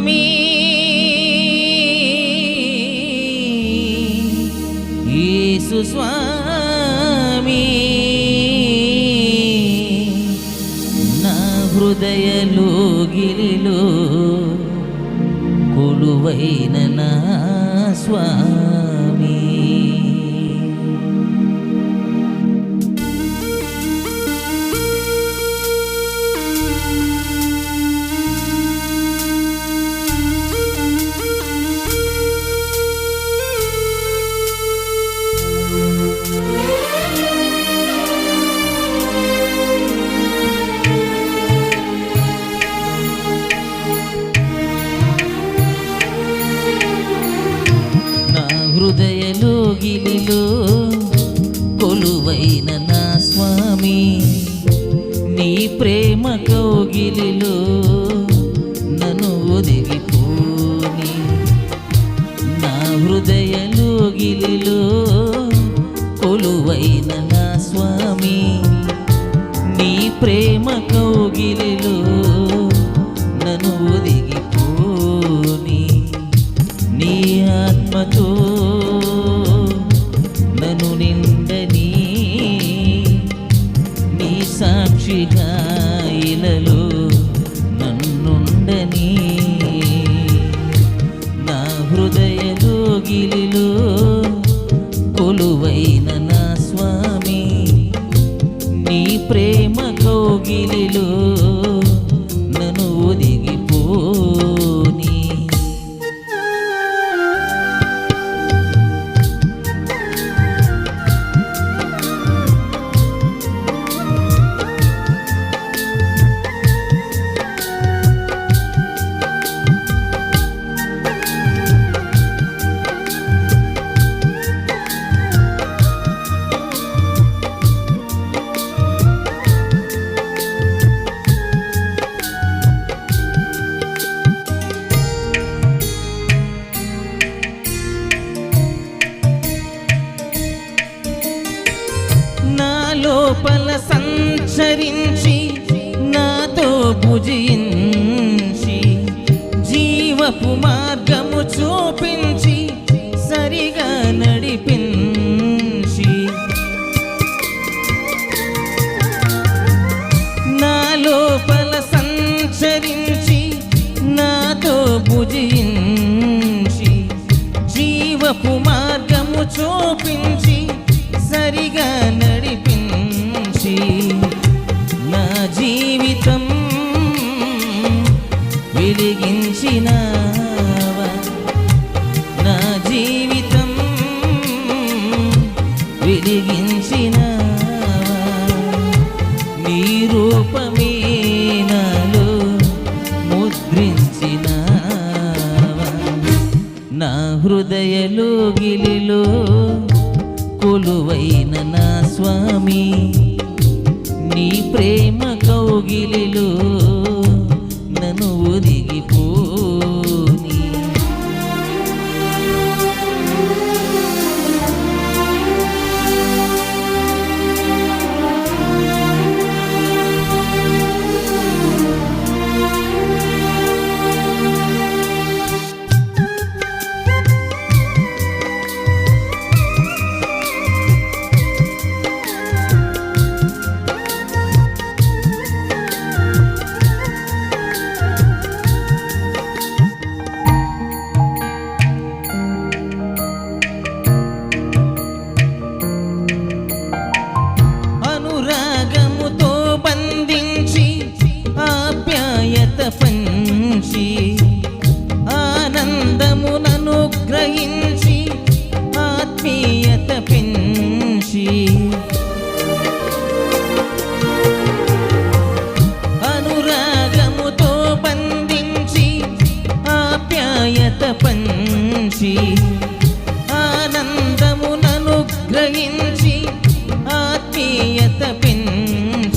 స్వామి యేసు స్వామి నా హృదయలో గిలిలో కొలువైన నా స్వామి నా కొలువైన నా స్వామి నీ ప్రేమ కౌగిలిలో నీ ప్రేమ కౌగిలిలో నన్ను ఒదిగిపోని నీ ఆత్మతో నను నిండని నీ సాక్షిగా ఇలలో నన్నుండని నా హృదయ గిలిలో కొలువైన కౌగిలిలో లోపల సంచరించి నాతో భుజించి జీవపు మార్గము చూపించి సరిగా నడిపించి. నా లోపల సంచరించి నాతో భుజించి జీవపు మార్గము చూపించి వెలిగించినావా? నా జీవితం వెలిగించినావా? నీ రూపమే నాలో ముద్రించినావా? నా హృదయలో గిలిలో కొలువైన నా స్వామి నీ ప్రేమ కౌగిలిలో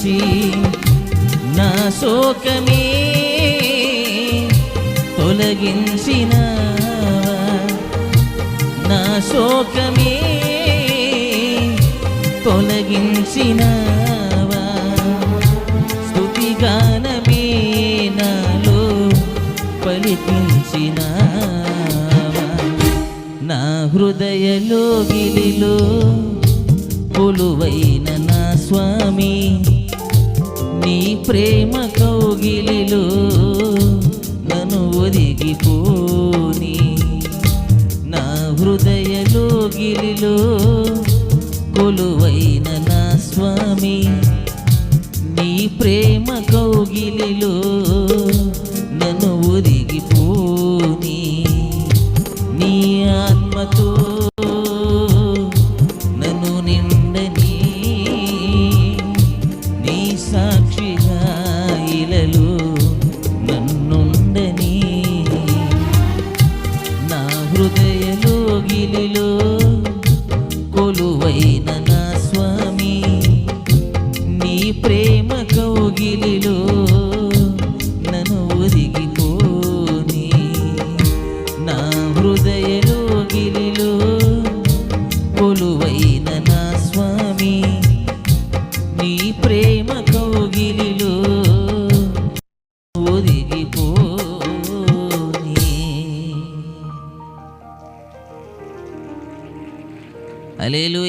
పెంచి నా శోకమే తొలగించిన నా శోకమే తొలగించినావా? స్తుతిగానమే నాలో పలికించినావా? నా హృదయలోగిలిలో కొలువైన నా స్వామి నీ ప్రేమ కౌగిలిలో నన్ను ఒదిగిపోని. నా హృదయ హృదయలోగిలిలో కొలువైన నా స్వామి నీ ప్రేమ కౌగిలిలో హృదయలోగిలిలో కొలువైన నా స్వామి నీ ప్రేమ కౌగిలిలో నన్ను ఒదిగిపోని. నా హృదయలోగిలిలో కొలువైన నా స్వామి నీ ప్రేమ కౌగిలిలో అలేలు